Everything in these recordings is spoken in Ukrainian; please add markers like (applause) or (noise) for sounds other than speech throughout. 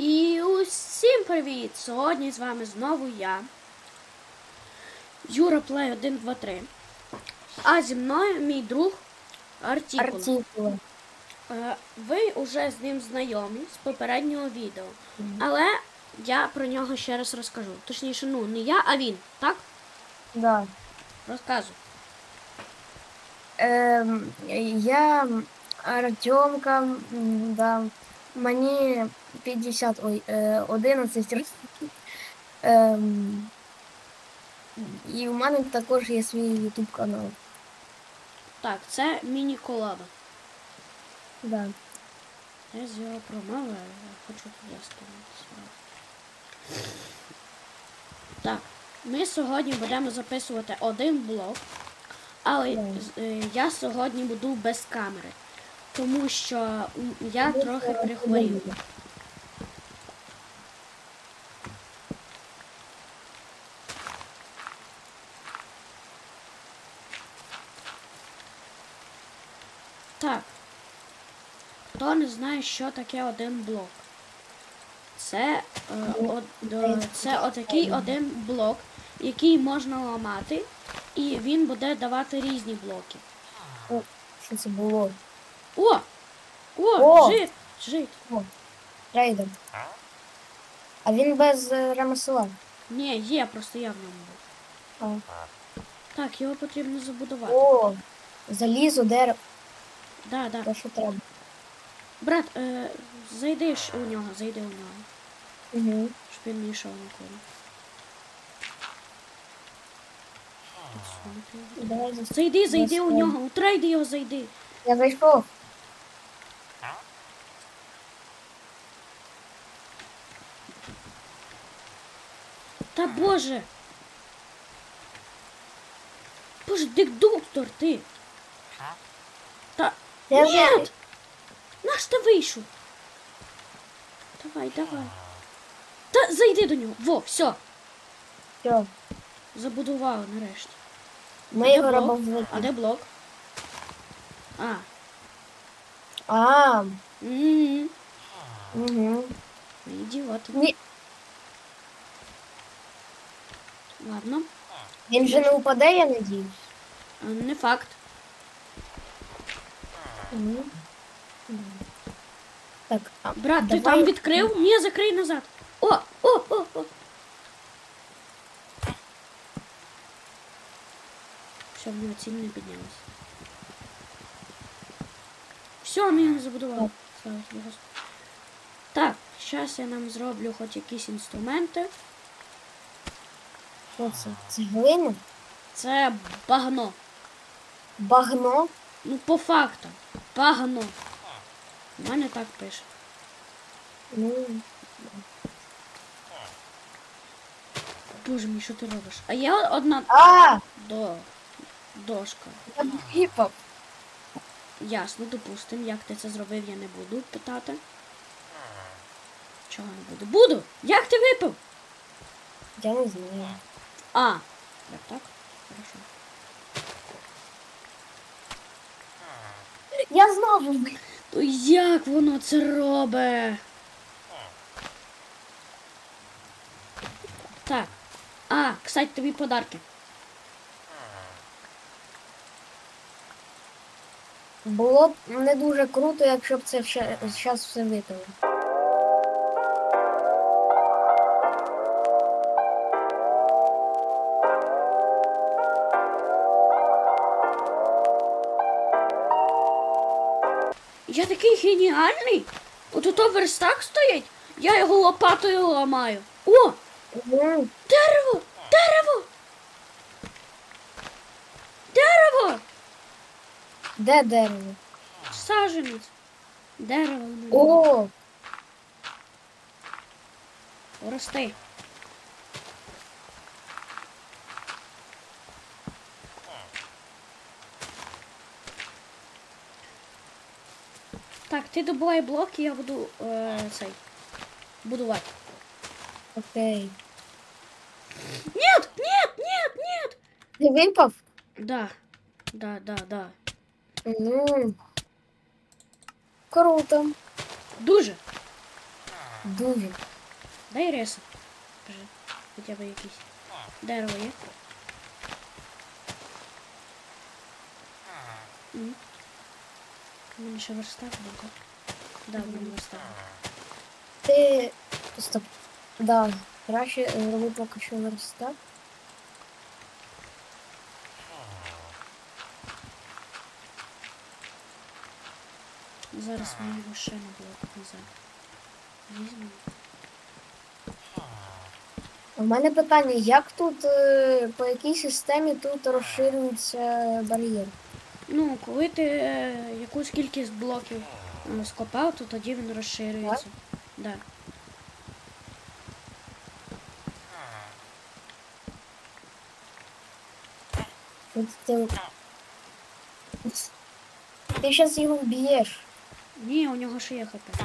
І усім привіт! Сьогодні з вами знову я, Юра Плей 123. А зі мною мій друг Артікул. Артикули. Е, Ви вже з ним знайомі з попереднього відео. Але я про нього ще раз розкажу. Точніше, ну, не я, а він, так? Да. Розказуй. Ем, я Артемка, да. Мені 50, ой, е, 11 років. Ем, і в мене також є свій YouTube канал. Так, це міні-колаба. Да. Я з його промовляю, я хочу туди скинути. Так, ми сьогодні будемо записувати один блок, але Да. е, я сьогодні буду без камери, тому що я трохи прихворів. Так. Хто не знає, що таке один блок? Це, е, от, е, це отакий один блок, який можна ламати, і він буде давати різні блоки. О, що це було? О! О! О! Жит! Жит! Рейдер. А він без е, ремесла. Ні, є, просто я в ньому був. А. Так, його потрібно забудувати. О, залізо, дерево, Да, да. те, що треба. Брат, е, зайди ж у нього, зайди у нього, Угу. щоб він не йшов нікуди. Підсунути його. Давай зас- Зайди, зайди у нього, у трейди його зайди. Я зайшов. Та боже. Боже, диктор ти. Та. Я Ні! за- Наш ти вийшов. Давай, давай. Та зайди до нього. Во, все. Все. Забудували нарешті. Ми Де його блок? робимо А звикли. де блок? А. А, М, угу. Ідіот. Ні. Ладно. Він же не упаде, я надіюсь. Не факт. Угу. Так, а, Брат, ти давай- там відкрив? Ні, закрий назад. О, о, о, о. Все, в нього ціль не піднялась. Все, ми його забудували. Слава тобі, Господи. Так, зараз я нам зроблю хоч якісь інструменти. Що це? Це глина? Це багно. Багно? Ну, по фактам. Багно. У мене так пише. Ну, Боже мій, що ти робиш? А є одна а, до... дошка. я гіпав. Ясно, допустим, як ти це зробив, я не буду питати. Чого не буду? Буду! Як ти випив? Я не знаю. А, як так? Хорошо. Я знову. То як воно це робить? Так. А, кстати, тобі подарки. Було б не дуже круто, якщо б це зараз все випили. Геніальний. От ото верстак стоїть, я його лопатою ламаю. О! Дерево! Дерево! Дерево! де дерево? Саженець. Дерево. О, Рости. Так, ти добувай блоки, я буду е, цей будувати. окей. Нет, нет, нет, нет! Ти випав? Да, да, да, да. Ну. Круто. Дуже. Дуже. Дай риси. Кажи, хоча б якийсь. Дерево є. М. У мене ще верстак так? Да, в мене верстак. Ти. Стоп. Да. Краще зроби поки що верстак. Зараз мені ще на назад. Візьму. У мене питання, як тут, е, по якій системі тут розширюється бар'єр? Ну, коли ти е, якусь кількість блоків е, скопав, то тоді він розширюється. Да. От ти... Ти зараз його вб'єш. Ні, у нього ще є хп.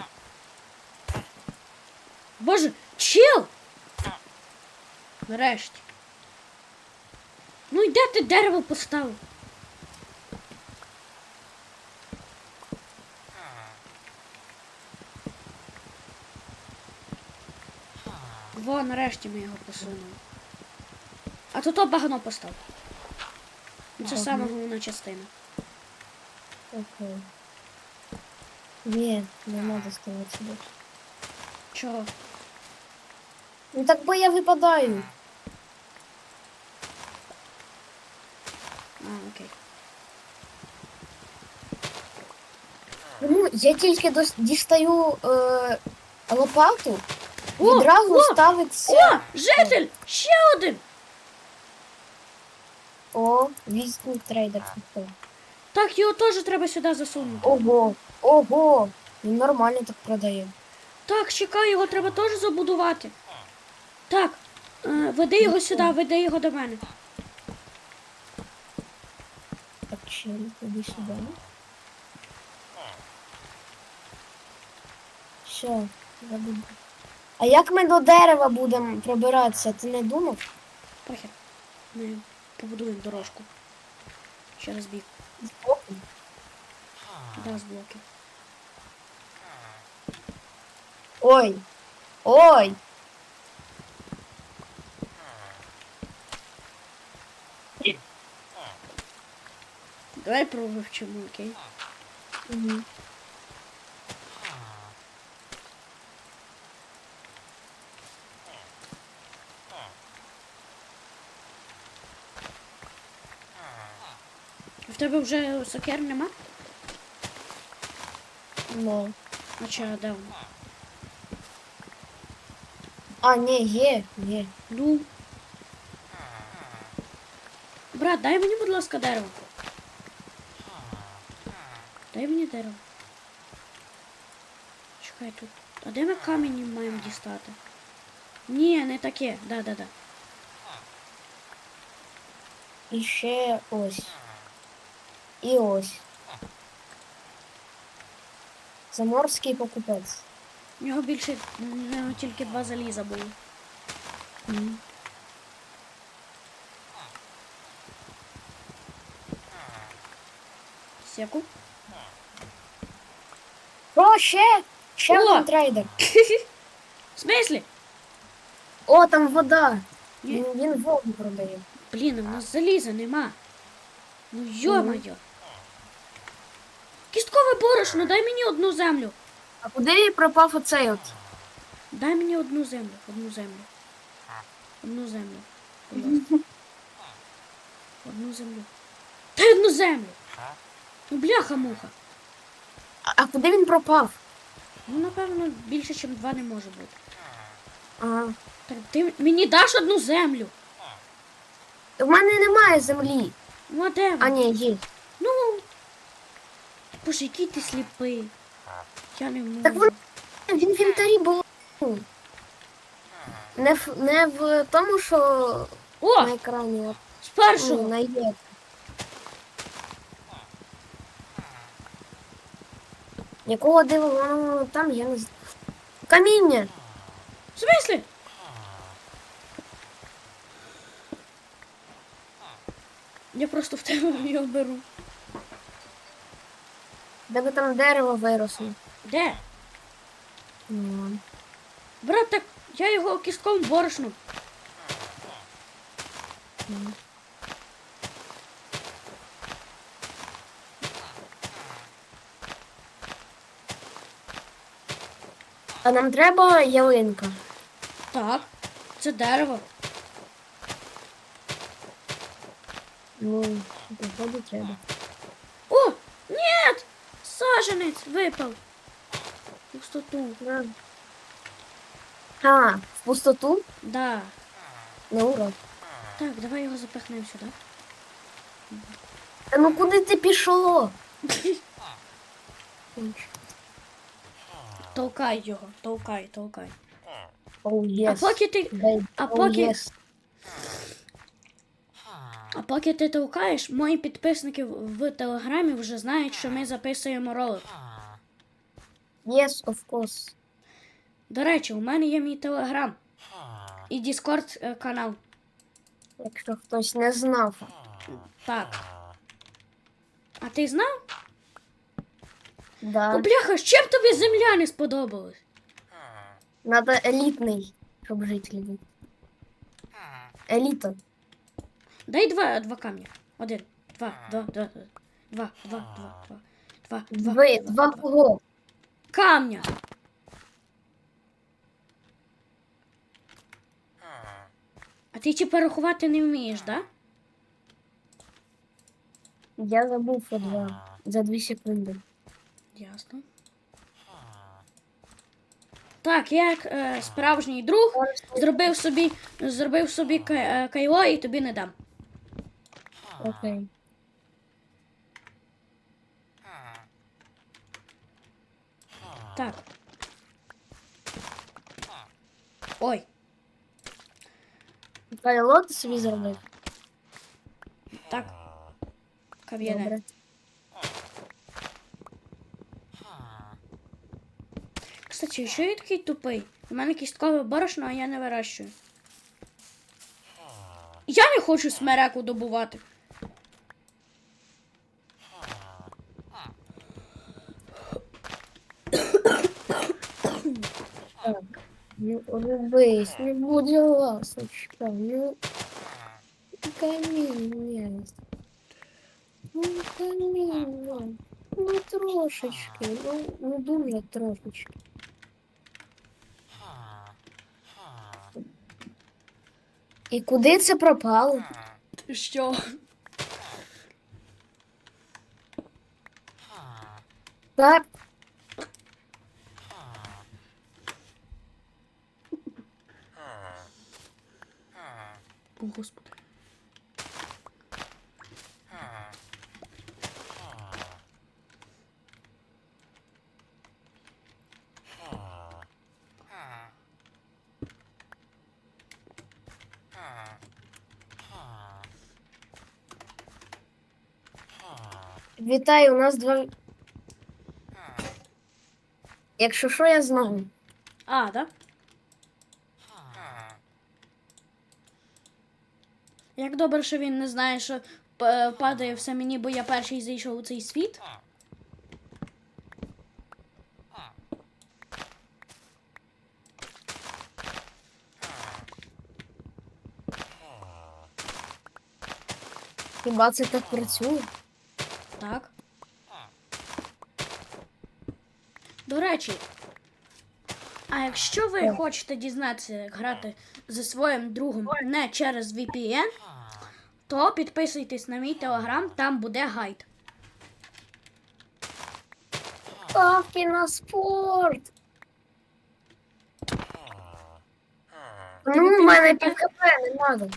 Боже, чел! Нарешті. Ну і де ти дерево поставив? Во, нарешті ми його посунули. А то то багано постав. Це саме головна частина. Окей. Ні, не треба ставити сюди. Чого? Ну так бо я випадаю. А, окей. Ну, я тільки дістаю е, лопату, О, відразу о, ставиться. О, житель! Ще один! О, візьмі трейдер. купив. Так, його теж треба сюди засунути. Ого, ого. Він нормально так продає. Так, чекай, його треба теж забудувати. Так, е, веди його сюди, веди його до мене. Так, ще іди сюди. Все, забуду. А як ми до дерева будемо пробиратися, ти не думав? Похер. Ми побудуємо дорожку. Через бік. Збоку? Да, з блоків. Ой. Ой. Давай провивчимо, окей? Угу. В тебе вже сокер нема? Ну. А чи де? А, ні, є, є. Ну. Брат, дай мені, будь ласка, дерево. Дай мені дерево. Чекай тут. А де ми камінь маємо дістати? Ні, не таке. Да, да, да. І ще ось. І ось. Заморський покупець. У нього більше у тільки два заліза було. Мгм. Секу. О, ще! Ще О! один трейдер. (laughs) В смислі? О, там вода. Він, він воду продає. Блін, у нас заліза нема. Ну йо-моє. Кісткове борошно, дай мені одну землю. А куди пропав оцей от? Дай мені одну землю, одну землю. Одну землю. будь ласка. (laughs) Одну землю. Дай одну землю. Ну бляха-муха. А, а куди він пропав? Ну, напевно, більше, ніж два не може бути. А, Так ти мені даш одну землю. в мене немає землі. Ну, а де А вона? ні, є. Боже, який ти сліпий. Я не можу. Так вон- В інвентарі було. Не в, не в тому, що О! на екрані, а З ну, першого! на є. Якого дива воно там, я не знаю. Каміння! В смислі? Я просто в тебе (laughs) його беру. Би там дерево виросло. Де? Ну, Брат, так я його кістком борошну. А нам треба ялинка. Так, це дерево. Ну, походу треба. Саженець випав. В Пустоту. На. А, в пустоту? Да. На урок. Так, давай його запихнемо сюди. Та ну куди ти пішло? Толкай його, толкай, толкай. Оу, А єс. поки ти. А поки, а поки ти толкаєш, мої підписники в в телеграмі вже знають, що ми записуємо ролик. Yes, of course. До речі, у мене є мій телеграм і Discord е, канал. Якщо хтось не знав. Так. А ти знав? О, Да. бляха, з чим тобі земля не сподобалась? Надо елітний, щоб жити. Еліта. Дай два, два камня. Один, два, два, два, два, два, два, два, два, два, Два, два кого? камня. А ти чи порахувати не вмієш, да? Я забув по два. За дві секунди. Ясно. Так, я як е, справжній друг зробив собі, зробив собі е, кайло і тобі не дам. Окей. Так. Ой, Кайло ти собі зробив? так. Кам'яне. Кстати, що я такий тупий? У мене кісткове борошно, а я не вирощую. Я не хочу смереку добувати. Так. Ну, улыбись, не будь ласочка. Ну, каміння. Ну, каміння. Ну, трошечки. Ну, ну дуже трошечки. І куди це пропало? Що? Так, О, господи. вітаю, у нас два. Якщо що, я знаю. А, да? Як добре, що він не знає, що падає все мені, бо я перший зайшов у цей світ. Хіба це так працює? Так. До речі, а якщо ви хочете дізнатися, як грати зі своїм другом не через VPN, то підписуйтесь на мій телеграм, там буде гайд. Ставки на спорт. Ну, у мене КП не надо.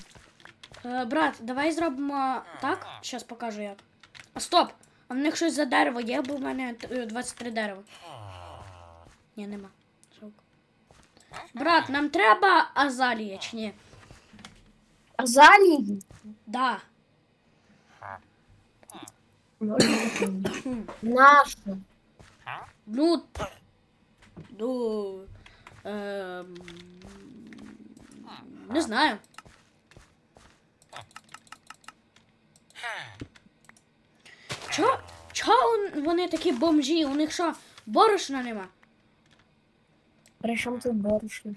Е, брат, давай зробимо так. Щас покажу як. А стоп! А в них щось за дерево є, бо в мене е, 23 дерева. Ні, нема. Брат, нам треба азалія чи ні? Азалії? Да. Нащо? Ну. Ну. Ем, не знаю. Чо? Чо вони такі бомжі? У них що, борошна нема? Причому тут борошно?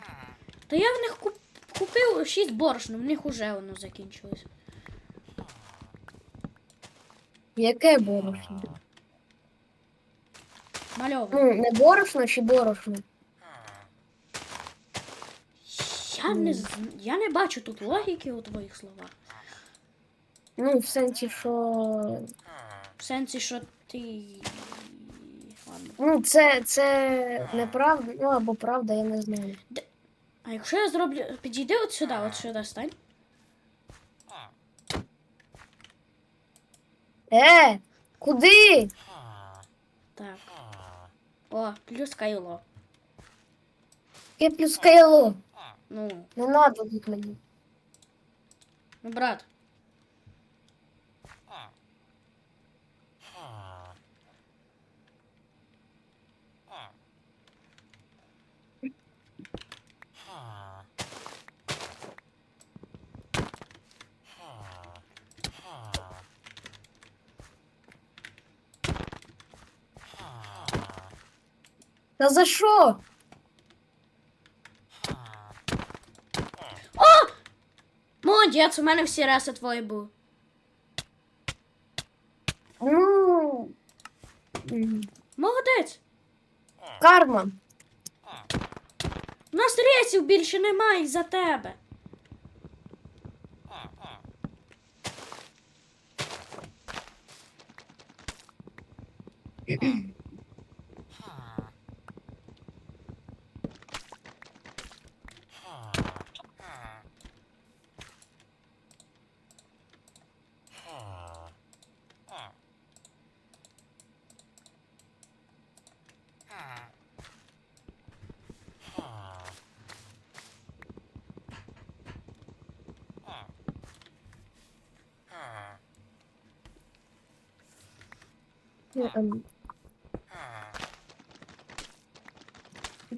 Та я в них куп- купив 6 борошна, в них уже воно закінчилось. Яке борошно? Мальове. Ну, не борошно чи борошно? Я не, з- я не бачу тут логіки у твоїх словах. Ну, в сенсі, що. В сенсі, що ти. Ну, це, це неправда, ну або правда, я не знаю. А якщо я зроблю. Підійди от сюди, от сюди стань. Е! Куди? Так. О, плюс кайло. Яке плюс кайло? Ну, Не надо тут мені. ну, брат. Та за що? Молодець, у мене всі раси твої були. Ну. Молодець. Карма. У нас рейсів більше немає за тебе.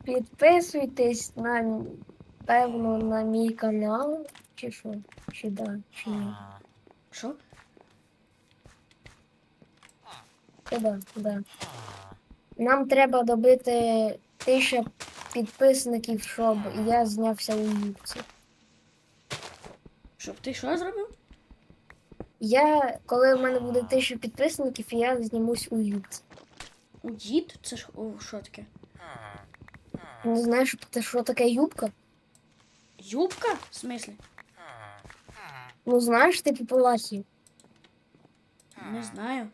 Підписуйтесь на певно на мій канал. Чи що? Чи да, чи ні? Що? Чи да, да. Нам треба добити тисяча підписників, щоб я знявся у юбці. Щоб ти що зробив? Я, коли в мене буде тисяча підписників, я знімусь у юбці. У дід? Це ж о, що таке? Не знаєш, ти що таке юбка? Юбка? В смислі? Ну знаєш, типу палахи. Не знаю.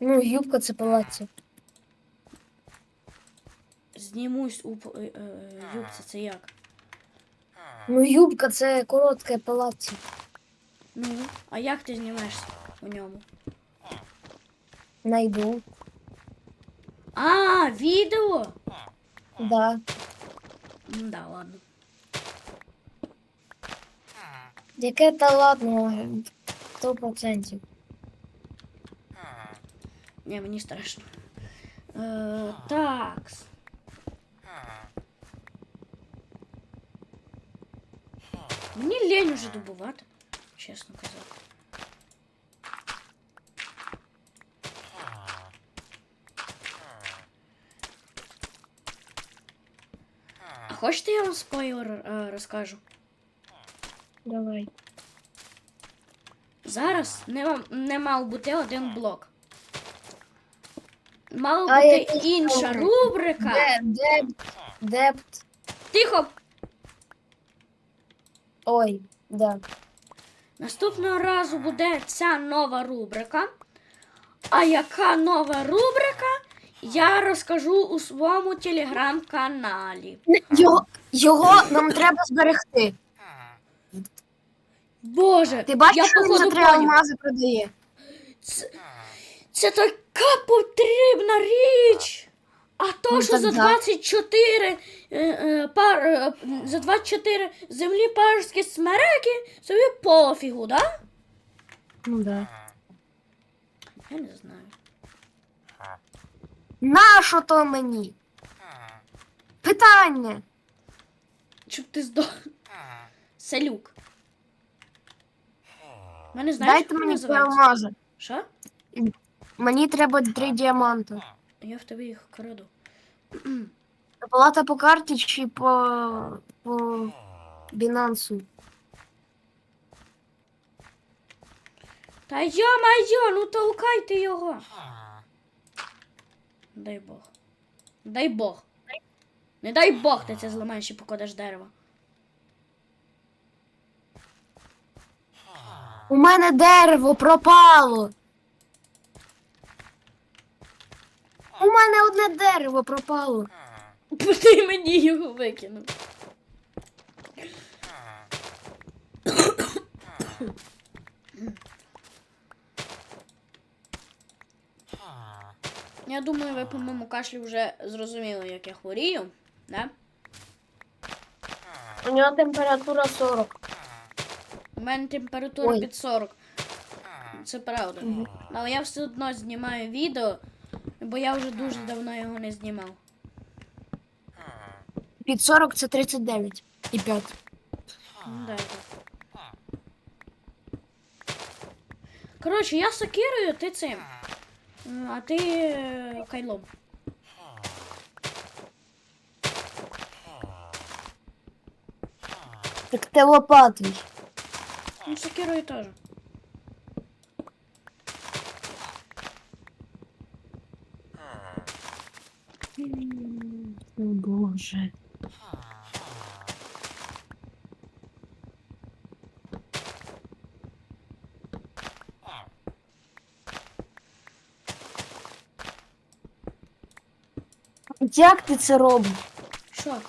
Ну, юбка це палаці. Знімусь у е, е, юбці, це як? Ну, юбка це коротке палаці. Ну, а як ти знімаєшся у ньому? Найду. А, відео? Да. М, Да, ладно. Яке та ладно, сто процентів. Ні, мені страшно. Е, так. Мені лень уже добувати, чесно казати. А хочете я вам спойлер е, розкажу? Давай. Зараз не, ма- не мав бути один блок. Мала бути інша рубрика. Де, де, депт. Тихо! Ой, да. Наступного разу буде ця нова рубрика. А яка нова рубрика? Я розкажу у своєму телеграм-каналі. Його, його нам треба зберегти. Боже, Ти бачиш, я що за три алмази продає? Це, це така потрібна річ. Ну, що за 24 е, е, пар, е, за 24 землі парські смереки, собі пофігу, да? Ну да. Я не знаю. Нащо то мені? Питання. Щоб ти здох. Салюк. Мене знаєш, Дайте як мені три називається? алмази. Що? Мені треба три діаманти. Я в тебе їх краду. Оплата по карті чи по, по Бінансу? Та йо-майо, ну толкайте його. Дай Бог. Дай Бог. Не дай Бог ти це зламаєш і покладеш дерево. У мене дерево пропало. У мене одне дерево пропало. (laughs) Ти мені його викинув. Я думаю, ви по моєму кашлю вже зрозуміли, як я хворію, да? У нього температура 40. У мене температура Ой. під 40. Це правда. Але я все одно знімаю відео, бо я вже дуже давно його не знімав. Під 40 це 39 і 5. Ну, да, так. Коротше, я сокирою, ти цим. А ти е, кайлом. Так ти лопатий. Ну, сокирою теж. О, Боже. Як ти це робиш? Що?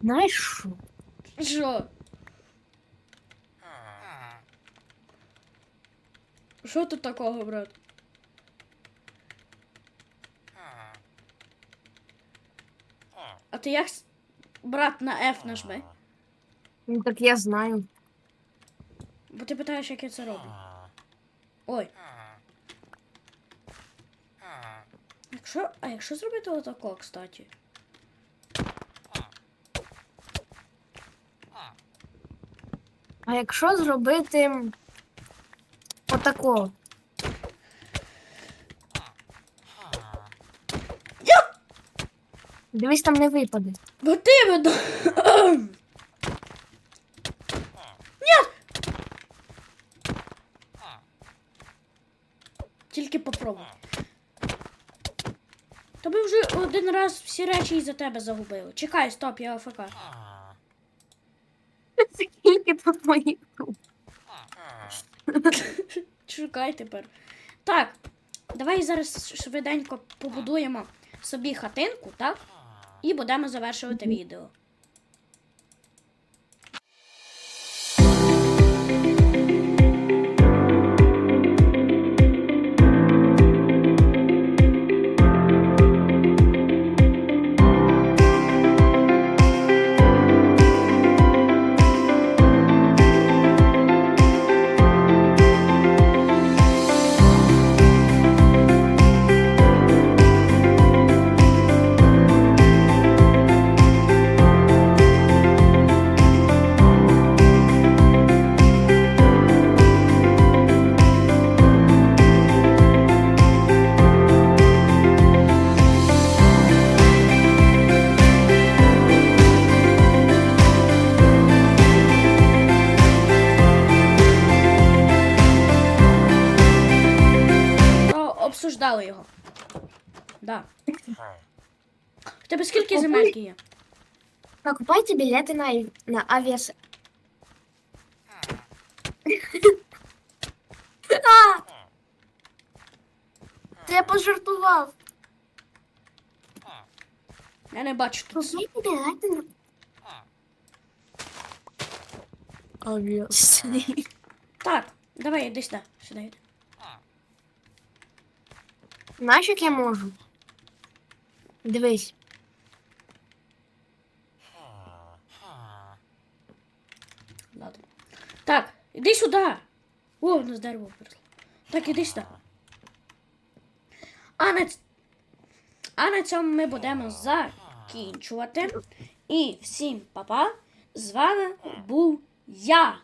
Знаєш що? Що? Що тут такого, брат? А ти як брат на F нажми? Ну так я знаю. Бо ти питаєш, як я це роблю. Ой. Якщо. А якщо зробити отако, кстати? А якщо зробити отако? Дивись, там не випаде. Бо ти веду. Ні! Тільки попробуй. Тобі вже один раз всі речі із-за тебе загубили. Чекай, стоп, я АФК. Скільки тут моїх рук? Чекай тепер. Так, давай зараз швиденько побудуємо собі хатинку, так? І будемо завершувати відео. Покупайте білети на, на авіас. А! Це я пожартував. Я не бачу тут. Купайте білети на авіас. Так, давай, іди сюди. Сюди йди. Знаєш, як я можу? Дивись. Ладно. Так, іди сюди. О, у нас дерево. Так, іди сюди. А на, а на цьому ми будемо закінчувати. І всім па-па. З вами був я.